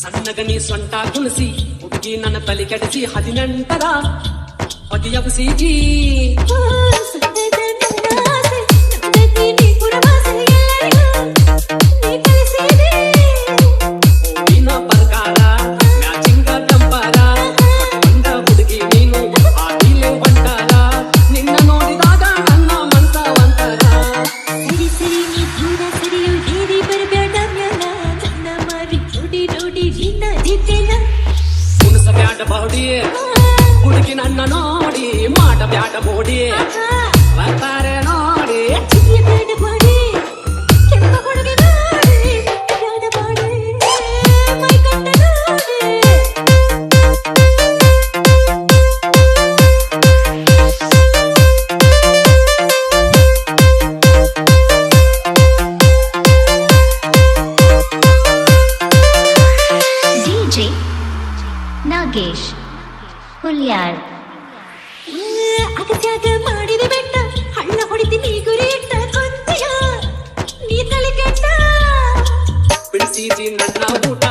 ಸಣ್ಣಗನಿ ಸೊಂಟ ತುಳಸಿ ಹುಡುಗಿ ನನ್ನ ತಲೆ ಕೆಡಿಸಿ ಹದಿನೆಂಟರ ಹೊಗೆಯವು ಸಿಗಿ ಜೀತ ಜೀತೇನ ಕುಣಸ ಬಾಡಿ ನೋಡಿ ಮಾಡ. ಬೋಡಿ ಮೋಡಿ ಬರ್ತಾರೆ ನೋಡಿ. ಜೀತ ನಾಗೇಶ್ ಹುಲಿಯಾರ್ ಅಗತ್ಯಾಗ ಮಾಡಿದೆ ಬೆಟ್ಟ ಹಳ್ಳ ಹೊಡಿತೀನಿ ಗುರಿ ಇಟ್ಟ ಕೊಂತಿಯ ನೀ ತಲೆ ಕೆಟ್ಟ. ಬಿಡಿಸಿದಿ ನನ್ನ ಊಟ.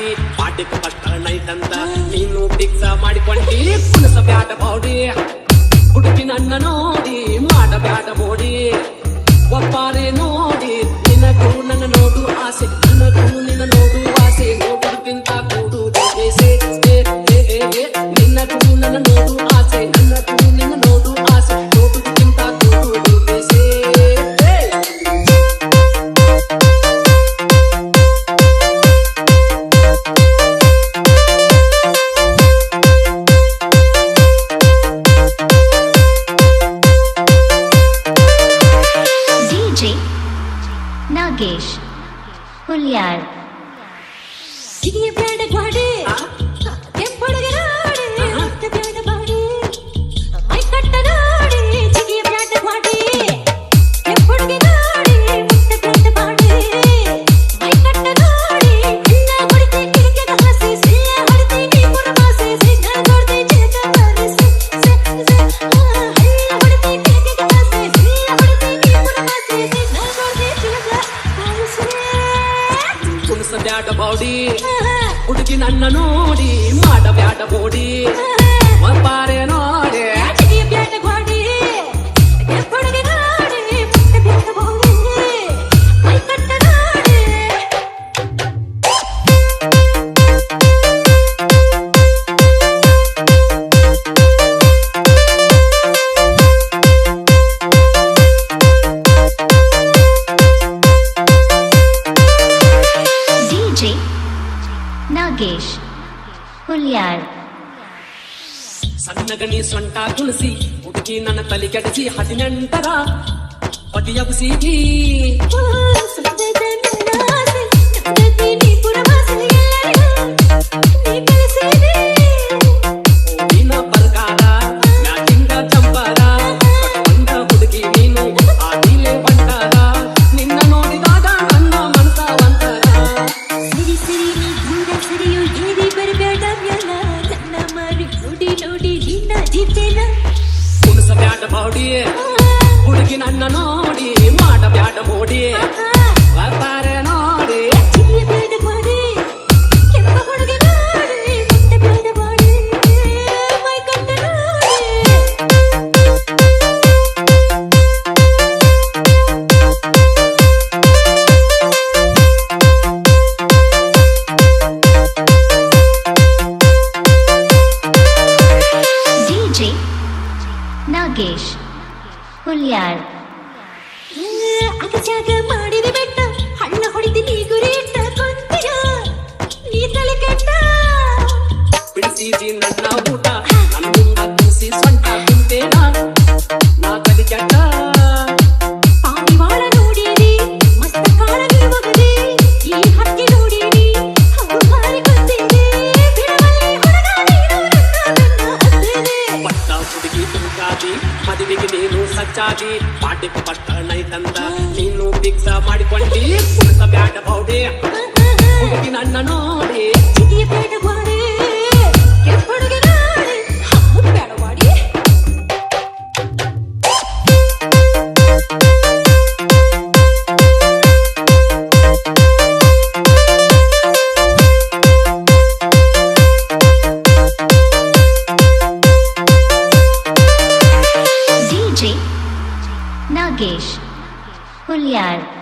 ಮಾಡಿ ಪಾಟಿಗೆ ಫಸ್ಟ್ ಐತಂದ ನೀನು ಪಿಕ್ಸ ಮಾಡಿಕೊಂಡಿ. ಕುಲಸ ಬ್ಯಾಟ ಬೌಡಿ ಹುಡುಗಿನ ನನ್ನ ನೋಡಿ ಮಾಡಬ್ಯಾಡ ಬೌಡಿ ಒಪ್ಪಾರೆ ನೋಡಿ ಹುಲಿಯಾರ್ ಕಿರಿಯ ಬೇಡ ಹುಡುಗಿ ನನ್ನ ನೋಡಿ ಮಾಡ ಬ್ಯಾಡ ಓಡಿ ಒಬ್ಬಾರೆ ನೋಡೆ ಹುಲ್ಯಾಳ್ ಸಣ್ಣಗಣಿ ಸೊಂಟ ತುಳಸಿ ಹುಡುಗಿ ನನ್ನ ತಲೆ ಕೆಡಸಿ ಹದಿನೆಂಟರ ಪದಿಯ ಕುಸಿಗಿ ಬ್ಯಾಡ ಬಾಡಿ. ಹುಡುಗಿನ ನೋಡಿ ಮಾಡ ಬ್ಯಾಡ ಮೋಡಿ. ನಾಗೇಶ್ ಹುಲ್ಯಾರ್ ಅಗಜಾಗ ಮಾಡಿದ ಬೆಟ್ಟ ಹಳ್ಳ ಹೊಡೆದು ನೀ ಗುರಿ ಇಟ್ಟ ಕೊಂತೀಯ ನೀ ತಲೆ ಕಟ್ಟ ಬಿಡಿಸಿದಿ ನೀನು ಸಚ್ಚಾಗಿ ಪಾಟಿಪ ಪಟ್ಟಣ ತಂದ. ನೀನು ಭಿಕ್ಷ ಮಾಡಿಕೊಂಡಿ. ಕುಡಿಸ ಬ್ಯಾಡ ಬೌಡಿ ಹುಡುಗಿನ ಅಣ್ಣನೋ peculiar.